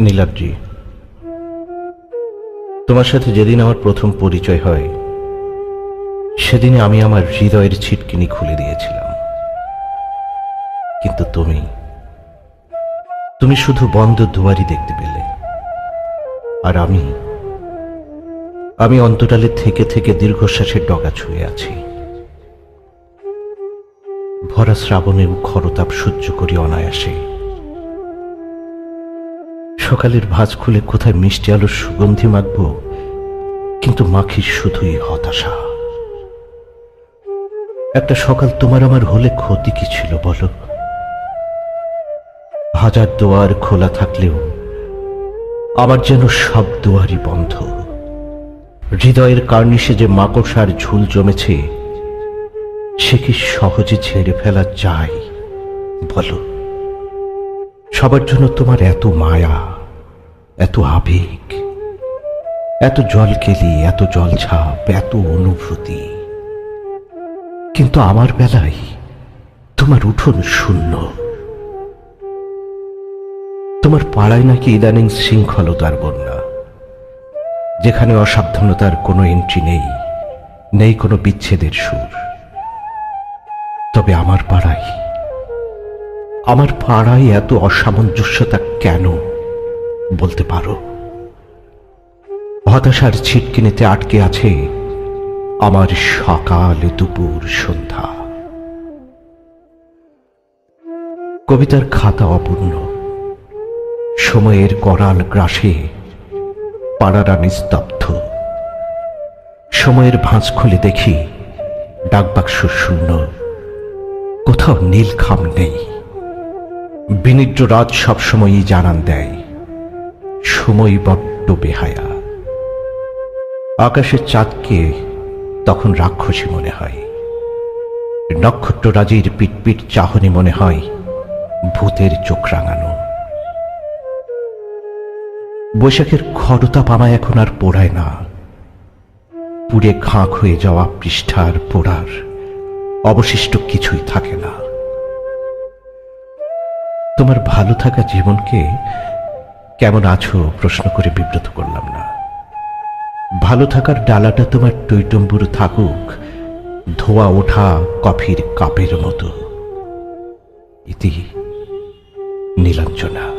নীলাদ্রি, তোমার সাথে যেদিন আমার প্রথম পরিচয় হয় সেদিনে আমি আমার হৃদয়ের ছিটকিনি খুলে দিয়েছিলাম। কিন্তু তুমি তুমি শুধু বন্ধ দুয়ারি দেখতে পেলে। আর আমি আমি অন্তরালে থেকে থেকে দীর্ঘশ্বাসের ডগা ছুঁয়ে আছি। ভরা শ্রাবণের খরতাপ সহ্য করি অনায়াসে। সকালের ভাঁজ খুলে কোথায় মিষ্টি আলোর সুগন্ধি মাখবো, কিন্তু মাখি শুধুই হতাশা। একটা সকাল তোমার আমার হলে ক্ষতি কি ছিল বলো? হাজার দোয়ার খোলা থাকলেও আমার যেন সব দুয়ারই বন্ধ। হৃদয়ের কার্নিশে যে মাকড়সার ঝুল জমেছে, সে কি সহজে ছেড়ে ফেলা যায় বলো? সবার জন্য তোমার এত মায়া। এত আবেগ, এত জল কেলি, এত জল ছাপ, এত অনুভূতি। কিন্তু আমার বেলায় তোমার উঠোন শূন্য। তোমার পাড়ায় নাকি ইদানিং শৃঙ্খলতার বন্যা, যেখানে অসাবধানতার কোনো এন্ট্রি নেই নেই কোনো বিচ্ছেদের সুর। তবে আমার পাড়ায় আমার পাড়ায় এত অসামঞ্জস্যতা কেন? বলতে পারো। হতাশার ছিটকিনিতে আটকে আছে আমার সকাল দুপুর সন্ধ্যা। কবিতার খাতা অপূর্ণ। সময়ের করাল গ্রাসে পাড়ারা নিস্তব্ধ। সময়ের ভাঁজ খুলে দেখি ডাকবাক্স শূন্য। কোথাও নীল খাম নেই। বিনিদ্র রাজ সবসময়ই জানান দেয়। সময় বড্ড বেহায়া। আকাশের চাঁদকে তখন রাক্ষসী মনে হয়। নক্ষত্ররাজির পিটপিট চাহনি মনে হয় ভূতের চোখ রাঙানো। বৈশাখের খরতাপ আমায় এখন আর পোড়ায় না। পুড়ে খাঁক হয়ে যাওয়া পৃষ্ঠার পোড়ার অবশিষ্ট কিছুই থাকে না। তোমার ভালো থাকা জীবনকে কেমন আছো? প্রশ্ন করে বিব্রত করলাম না। ভালো থাকার ডালাটা তোমার টৈটম্বুর থাকুক, ধোয়া ওঠা কফির কাপের মতো। ইতি নীলাঞ্জনা।